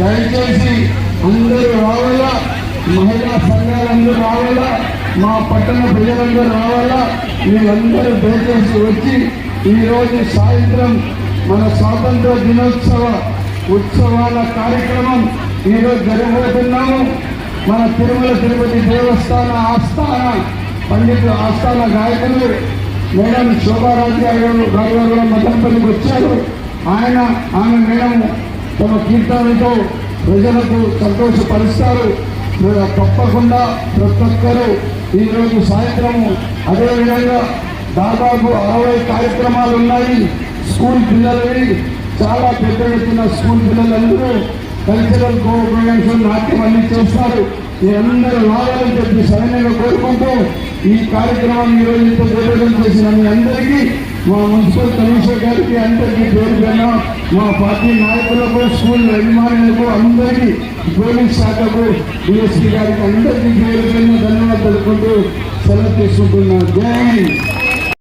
దయచేసి అందరూ రావాలా? మహిళా సంఘాలందరూ రావాలా? మా పట్టణ ప్రజలందరూ రావాలా? మీరందరూ దయచేసి వచ్చి ఈరోజు సాయంత్రం మన స్వాతంత్ర దినోత్సవ ఉత్సవాల కార్యక్రమం ఈరోజు జరగబోతున్నాము. మన తిరుమల తిరుపతి దేవస్థాన ఆస్థాన పండితుల ఆస్థాన గాయకులు మేడం శోభారాజు గారు గారు మదనపల్లికి వచ్చారు. ఆయన ఆమె మేడం తమ కీర్తనతో ప్రజలకు సంతోషపరుస్తారు. తప్పకుండా ప్రతి ఒక్కరూ ఈరోజు సాయంత్రము అదేవిధంగా దాదాపు అరవై కార్యక్రమాలు ఉన్నాయి. స్కూల్ పిల్లలని చాలా పెద్ద ఎత్తున స్కూల్ పిల్లలందరూ కల్చరల్ కోఆపరేషన్ నాట్యం అన్ని చేస్తారు. మీరందరూ రావాలని చెప్పి సరైనగా కోరుకుంటూ ఈ కార్యక్రమాన్ని ఈరోజు ఇంత చేసిన మీ అందరికీ మా మున్సిపల్ కమిషనర్ అందరికీ పేరు కన్నా మా పార్టీ నాయకులకు స్కూల్ అభిమానులకు అందరికీ పోలీస్ శాఖకు డిఎస్పీ గారికి అందరికీ పేరు కన్నా ధన్యవాదాలు తెలుపుకుంటూ సెలవు తీసుకుంటున్నాను. జై